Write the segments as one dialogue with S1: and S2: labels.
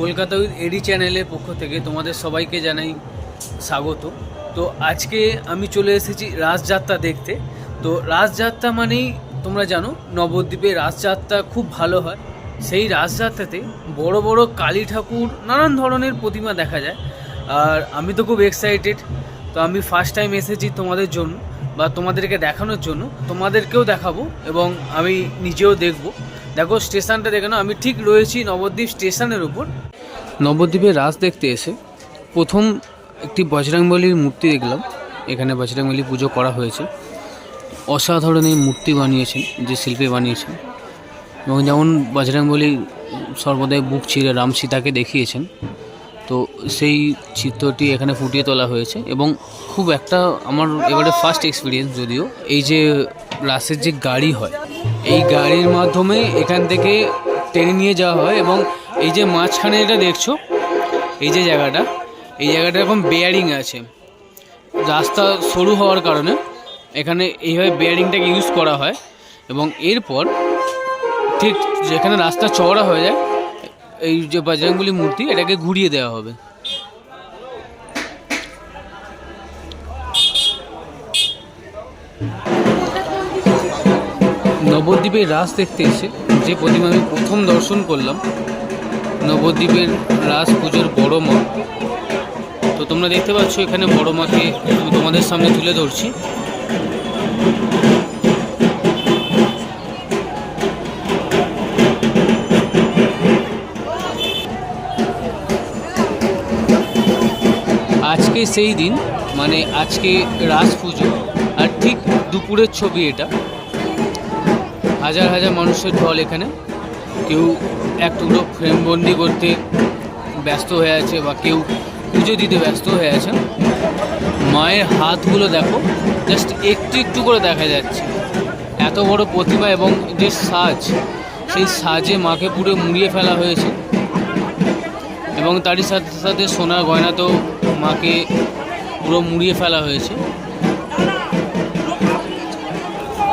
S1: Kolkata with এডি চ্যানেলের পক্ষ থেকে তোমাদের সবাইকে জানাই স্বাগত। তো আজকে আমি চলে এসেছি রাসযাত্রা দেখতে। তো রাসযাত্রা মানেই তোমরা জানো, নবদ্বীপে রাসযাত্রা খুব ভালো হয়। সেই রাসযাত্রাতে বড় বড় কালী ঠাকুর নানান ধরনের প্রতিমা দেখা যায়। আর আমি তো খুব এক্সাইটেড তো আমি ফার্স্ট টাইম এসেছি তোমাদের জন্য বা তোমাদেরকে দেখানোর জন্য। তোমাদেরকেও দেখাবো এবং আমি নিজেও দেখব। দেখো, স্টেশনটা দেখে আমি ঠিক রয়েছি নবদ্বীপ স্টেশনের উপর। নবদ্বীপে রাস দেখতে এসে প্রথম একটি বজরাংবলীর মূর্তি দেখলাম। এখানে বজরাংবলী পুজো করা হয়েছে। অসাধারণ এই মূর্তি বানিয়েছেন, যে শিল্পী বানিয়েছেন। এবং যেমন বজরাংবলী সর্বদাই বুক চিরে রাম সীতাকে দেখিয়েছেন, তো সেই চিত্রটি এখানে ফুটিয়ে তোলা হয়েছে। এবং খুব একটা আমার এবারে ফার্স্ট এক্সপিরিয়েন্স যদিও, এই যে রাসের যে গাড়ি হয় এই গাড়ির মাধ্যমে এখান থেকে টেনে নিয়ে যাওয়া হয় এবং এই যে মাঝখানে যেটা দেখছ, এই যে জায়গাটা, এই জায়গাটা এরকম বেয়ারিং আছে। রাস্তা সরু হওয়ার কারণে এখানে এইভাবে বেয়ারিংটাকে ইউজ করা হয় এবং এরপর ঠিক যেখানে রাস্তা চওড়া হয়ে যায়, এই যে বজরংবলী মূর্তি, এটাকে ঘুরিয়ে দেওয়া হবে। নবদ্বীপের রাস দেখতে এসে যে প্রতিমা আমি প্রথম দর্শন করলাম, নবদ্বীপের রাস পুজোর বড় মা তো তোমরা দেখতে পাচ্ছ এখানে বড় মাকে আমি তোমাদের সামনে তুলে ধরছি। আজকে সেই দিন মানে আজকে রাস পুজো, আর ঠিক দুপুরের ছবি এটা। হাজার হাজার মানুষের ঢল এখানে। কেউ এক টুকরো ফ্রেমবন্দি করতে ব্যস্ত হয়ে আছে বা কেউ পুজো দিতে ব্যস্ত হয়ে আছে। মায়ের হাতগুলো দেখো জাস্ট একটু একটু করে দেখা যাচ্ছে। এত বড় প্রতিমা এবং যে সাজ, সেই সাজে মাকে পুরো মুড়িয়ে ফেলা হয়েছে। এবং তারই সাথে সাথে সোনার গয়না তো মাকে পুরো মুড়িয়ে ফেলা হয়েছে।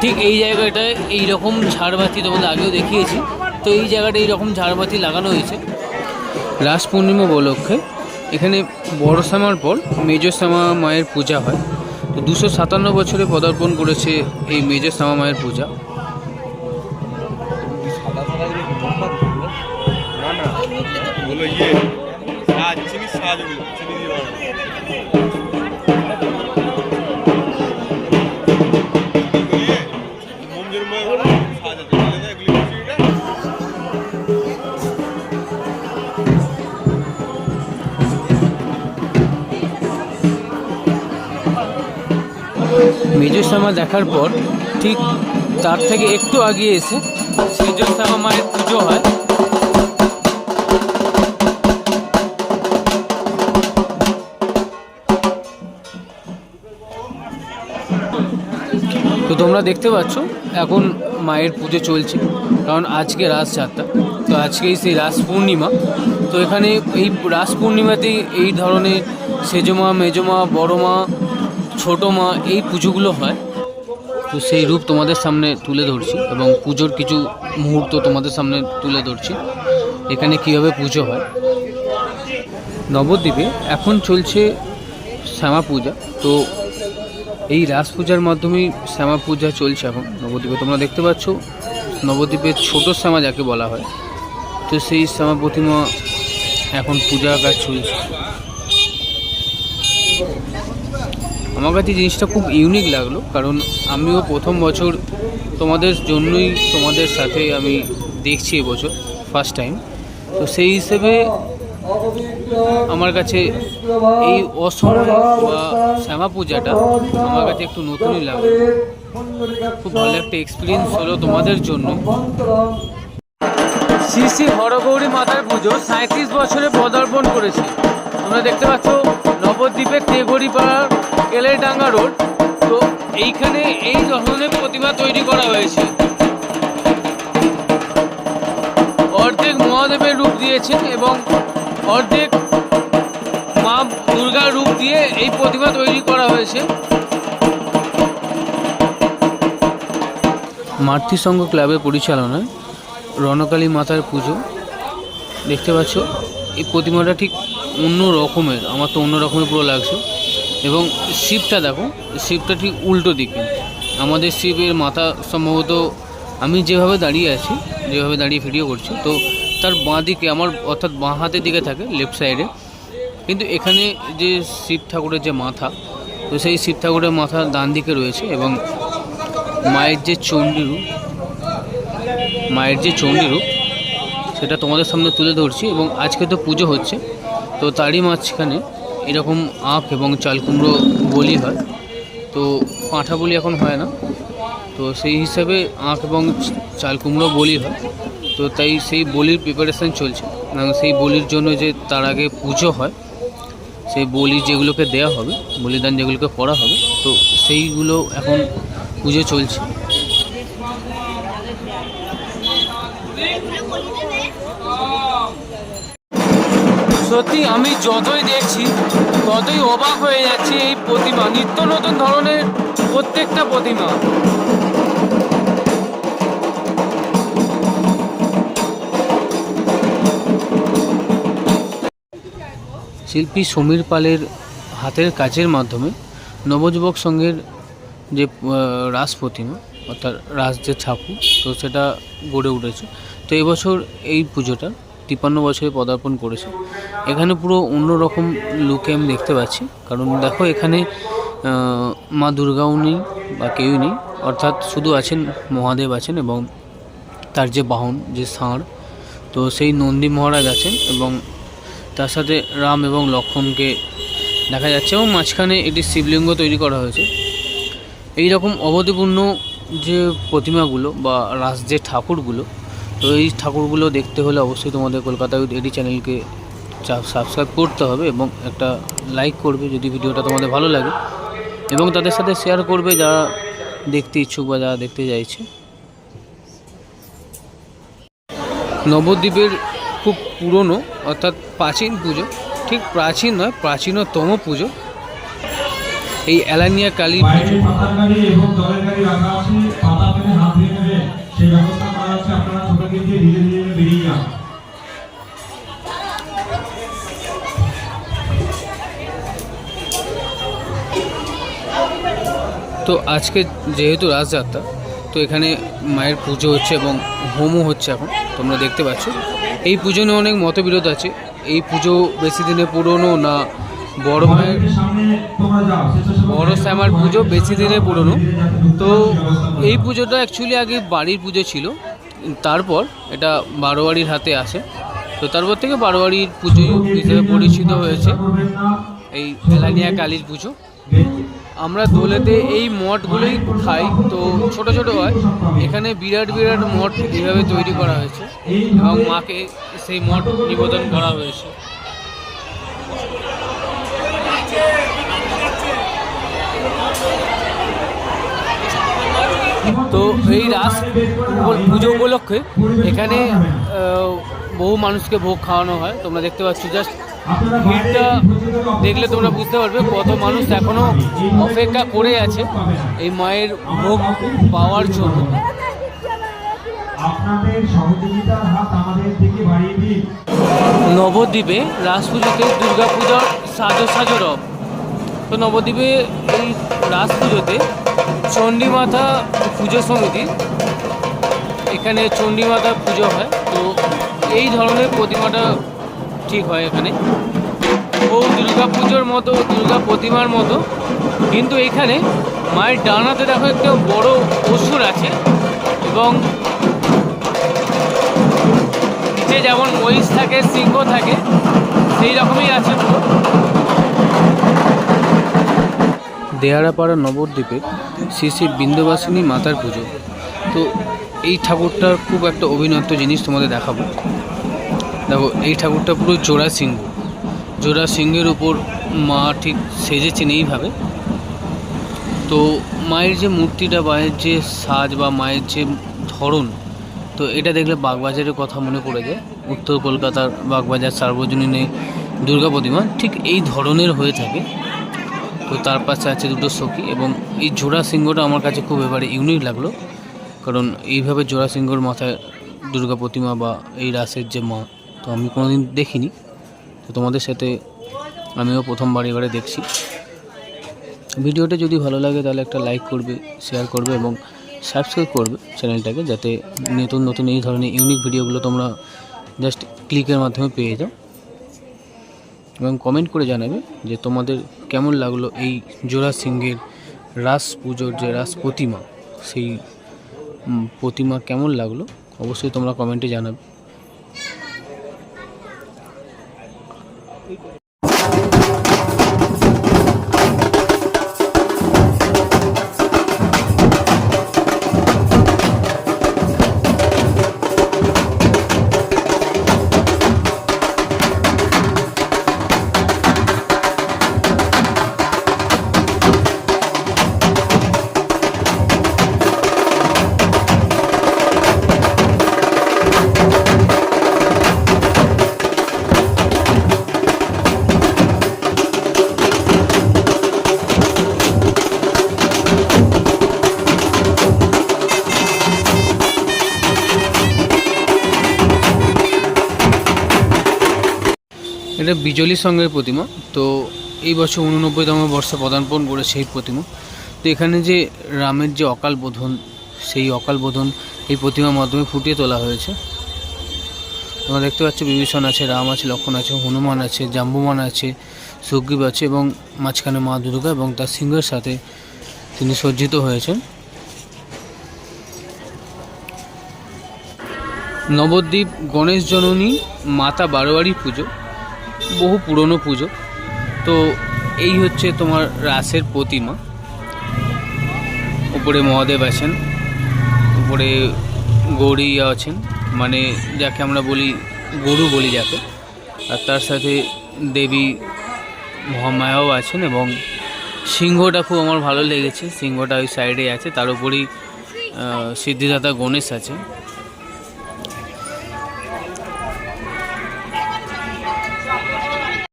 S1: ঠিক এই জায়গাটায় এই রকম ঝাড়বাতি তোমাদের আগেও দেখিয়েছি। তো এই জায়গাটা এইরকম ঝাড়বাতি লাগানো হয়েছে। রাস পূর্ণিমা উপলক্ষে। এখানে বড় শ্যামার পর মেজর শ্যামা মায়ের পূজা হয়। তো দুশো সাতান্ন বছরে পদার্পণ করেছে এই মেজর শ্যামা মায়ের পূজা।
S2: না না
S1: মেজর শ্যামা দেখার পর ঠিক তার থেকে একটু আগিয়ে এসে মেজর শ্যামা মায়ের পুজো হয়। তো তোমরা দেখতে পাচ্ছ, এখন মায়ের পুজো চলছে, কারণ আজকে রাস যাত্রা তো আজকেই সেই রাস পূর্ণিমা। তো এখানে এই রাস পূর্ণিমাতেই এই ধরনের সেজমা, মেজমা বড় মা ছোটো মা এই পুজোগুলো হয়। তো সেই রূপ তোমাদের সামনে তুলে ধরছি এবং পুজোর কিছু মুহূর্ত তোমাদের সামনে তুলে ধরছি। এখানে কীভাবে পুজো হয়? নবদ্বীপে এখন চলছে শ্যামা পূজা। তো এই রাস পূজার মাধ্যমেই শ্যামা পূজা চলছে এখন নবদ্বীপে। তোমরা দেখতে পাচ্ছ, নবদ্বীপের ছোট শ্যামা যাকে বলা হয়। তো সেই শ্যামা প্রতিমা এখন পূজা কাজ চলছে। আমার কাছে জিনিসটা খুব ইউনিক লাগল, কারণ আমিও প্রথম বছর তোমাদের জন্যই তোমাদের সাথে আমি দেখছি এবছর ফার্স্ট টাইম তো সেই হিসেবে আমার কাছে এই অসময় বা শ্যামা পূজাটা আমার কাছে একটু নতুনই লাগল। খুব ভালো একটা এক্সপিরিয়েন্স হলো তোমাদের জন্য। শ্রী শ্রী হরগৌরী মাতার পুজো সাঁত্রিশ বছরে পদার্পণ করেছে। তোমরা দেখতে পাচ্ছ, নবদ্বীপের তেগড়িপাড়ার কেলেডাঙ্গা রোড। তো এইখানে এই ধরনের প্রতিমা তৈরি করা হয়েছে। অর্ধেক মহাদেবের রূপ দিয়েছেন এবং অর্ধেক মা দুর্গার রূপ দিয়ে এই প্রতিমা তৈরি করা হয়েছে। মাতৃ মাতৃসংঘ ক্লাবের পরিচালনায় রণকালী মাতার পুজো। দেখতে পাচ্ছ, এই প্রতিমাটা ঠিক অন্য রকমের, আমার তো অন্য রকমের পুরো লাগছে। এবং শিবটা দেখো, শিবটা ঠিক উল্টো দিকে। আমাদের শিবের মাথা সম্ভবত আমি যেভাবে দাঁড়িয়ে আছি, যেভাবে দাঁড়িয়ে ভিডিও করছি, তো তার বাঁ দিকে আমার অর্থাৎ বাঁ হাতের দিকে থাকে লেফট সাইডে কিন্তু এখানে যে শিব ঠাকুরের যে মাথা, তো সেই শিব ঠাকুরের মাথা ডান দিকে রয়েছে এবং মায়ের যে চণ্ডী রূপ, মায়ের যে চণ্ডী রূপ, সেটা তোমাদের সামনে তুলে ধরছি এবং আজকে তো পুজো হচ্ছে, তো তারই মাঝখানে এরকম আখ এবং চাল কুমড়ো বলি হয়, তো পাঁঠা বলি এখন হয় না। তো সেই হিসাবে আখ এবং চাল কুমড়ো বলি হয়, তো তাই সেই বলির প্রিপারেশান চলছে। সেই বলির জন্য যে তার আগে পুজো হয়, সেই বলি যেগুলোকে দেওয়া হবে, বলিদান যেগুলোকে করা হবে, তো সেইগুলো এখন পুজো চলছে। সত্যি আমি যতই দেখছি, ততই অবাক হয়ে যাচ্ছি এই প্রতিমা, নিত্য নতুন ধরনের প্রত্যেকটা প্রতিমা। শিল্পী সমীর পালের হাতের কাজের মাধ্যমে নবযুবক সংঘের যে রাস প্রতিমা, অর্থাৎ রাস যে ঠাকুর, তো সেটা গড়ে উঠেছে। তো এবছর এই পুজোটা তিপ্পান্ন বছরে পদার্পণ করেছে। এখানে পুরো অন্যরকম লুকে আমি দেখতে পাচ্ছি। কারণ দেখো এখানে মা দুর্গাও নেই বা কেউই নেই। অর্থাৎ শুধু আছেন, মহাদেব আছেন এবং তার যে বাহন, যে ষাঁড়, তো সেই নন্দী মহারাজ আছেন এবং তার সাথে রাম এবং লক্ষ্মণকে দেখা যাচ্ছে এবং মাঝখানে একটি শিবলিঙ্গ তৈরি করা হয়েছে। এই রকম অবধিপূর্ণ যে প্রতিমাগুলো বা রাস যে ঠাকুরগুলো তো এই ঠাকুরগুলো দেখতে হলে অবশ্যই তোমাদের কলকাতা উইথ এডি চ্যানেলকে সাবস্ক্রাইব করতে হবে এবং একটা লাইক করবে যদি ভিডিওটা তোমাদের ভালো লাগে। এবং তাদের সাথে শেয়ার করবে যারা দেখতে ইচ্ছুক বা যারা দেখতে চাইছে। নবদ্বীপের খুব পুরনো, অর্থাৎ প্রাচীন পুজো, ঠিক প্রাচীন নয়, প্রাচীনতম পুজো। এই এলানিয়া কালী পুজো।
S3: দিয়ে ধীরে ধীরে বেরিয়ে যান।
S1: তো আজকে যেহেতু রাজযাত্রা তো এখানে মায়ের পুজো হচ্ছে এবং হোমও হচ্ছে এখন তোমরা দেখতে পাচ্ছ। এই পুজো নিয়ে অনেক মতবিরোধ আছে। এই পুজো বেশি দিনে পুরনো না বড় মায়ের? বড় শ্যামার পুজো বেশি দিনে পুরনো। তো এই পুজোটা অ্যাকচুয়ালি আগে বাড়ির পুজো ছিল। তারপর এটা বারোয়ারির হাতে আসে তো তারপর থেকে বারোয়ারির পুজো হিসেবে পরিচিত হয়েছে। এই এলানিয়া কালীর পুজো। আমরা দোলেতে এই মঠগুলোই খাই। তো ছোট ছোট হয়। এখানে বিরাট বিরাট মঠ এইভাবে তৈরি করা হয়েছে। এবং মাকে সেই মঠ নিবেদন করা হয়েছে। তো এই রাস পুজো উপলক্ষে এখানে বহু মানুষকে ভোগ খাওয়ানো হয়। তোমরা দেখতে পাচ্ছ জাস্ট ভিড়টা দেখলে তোমরা বুঝতে পারবে কত মানুষ এখনও অপেক্ষা করে আছে এই মায়ের ভোগ পাওয়ার জন্য। নবদ্বীপে রাস পুজোতে দুর্গা পূজার সাজো সাজো রব। তো নবদ্বীপে এই রাস পুজোতে চণ্ডীমাতা পুজো সমিতি, এখানে চণ্ডীমাতা পুজো হয়। তো এই ধরনের প্রতিমাটা ঠিক হয় এখানে। ও দুর্গা পুজোর মতো, দুর্গা প্রতিমার মতো। কিন্তু এখানে মায়ের ডানাতে দেখো একটা বড় অসুর আছে এবং নিচে যেমন মহিষ থাকে, সিংহ থাকে, সেই রকমই আছে দেয়ারাপাড়া নবদ্বীপের শ্রী শ্রী বিন্দুবাসিনী মাতার পুজো। তো এই ঠাকুরটার খুব একটা অভিনব জিনিস তোমাদের দেখাবো। দেখো, এই ঠাকুরটা পুরো জোড়া সিংহ। জোড়া সিংহের উপর মা ঠিক সেজেছেন এইভাবে। তো মায়ের যে মূর্তিটা মায়ের যে সাজ বা মায়ের যে ধরন, তো এটা দেখলে বাগবাজারের কথা মনে পড়ে যায়। উত্তর কলকাতার বাগবাজার সার্বজনীনে দুর্গা প্রতিমা ঠিক এই ধরনের হয়ে থাকে। তো তার পাশে আছে দুটো সখী এবং এই জোড়া সিংহটা আমার কাছে খুব এবারে ইউনিক লাগল। কারণ এইভাবে জোড়া সিংহর মাথায় দুর্গা প্রতিমা বা এই রাসের যে মা, তো আমি কোনোদিন দেখিনি। তো তোমাদের সাথে আমিও প্রথমবার এবারে দেখছি। ভিডিওটা যদি ভালো লাগে তাহলে একটা লাইক করবে শেয়ার করবে এবং সাবস্ক্রাইব করবে চ্যানেলটাকে যাতে নতুন নতুন এই ধরনের ইউনিক ভিডিওগুলো তোমরা জাস্ট ক্লিকের মাধ্যমে পেয়ে যাও। এবং কমেন্ট করে জানাবে যে তোমাদের কেমন লাগল এই জোড়া সিংহের রাস পুজোর যে রাস প্রতিমা, সেই প্রতিমা কেমন লাগল? অবশ্যই তোমরা কমেন্টে জানাবে। এটা বিজলি সঙ্গের প্রতিমা। তো এই বছর উননব্বইতম বর্ষে পদার্পণ করে সেই প্রতিমা। তো এখানে যে রামের যে অকাল বোধন, সেই অকাল বোধন এই প্রতিমার মাধ্যমে ফুটিয়ে তোলা হয়েছে। তোমরা দেখতে পাচ্ছ বিভীষণ আছে, রাম আছে, লক্ষণ আছে, হনুমান আছে, জাম্বুমান আছে, সুগ্রীব আছে এবং মাঝখানে মা দুর্গা এবং তার সিংহের সাথে তিনি সজ্জিত হয়েছেন। নবদ্বীপ গণেশ জননী মাতা বারোয়ারি পুজো। বহু পুরনো পুজো। তো এই হচ্ছে তোমার রাসের প্রতিমা। উপরে মহাদেব আছেন, উপরে গৌরী আছেন মানে যাকে আমরা বলি গরু বলি যাকে। আর তার সাথে দেবী মহামায়াও আছেন এবং সিংহটা খুব আমার ভালো লেগেছে, সিংহটা ওই সাইডে আছে, তার উপরেই সিদ্ধিদাতা গণেশ আছে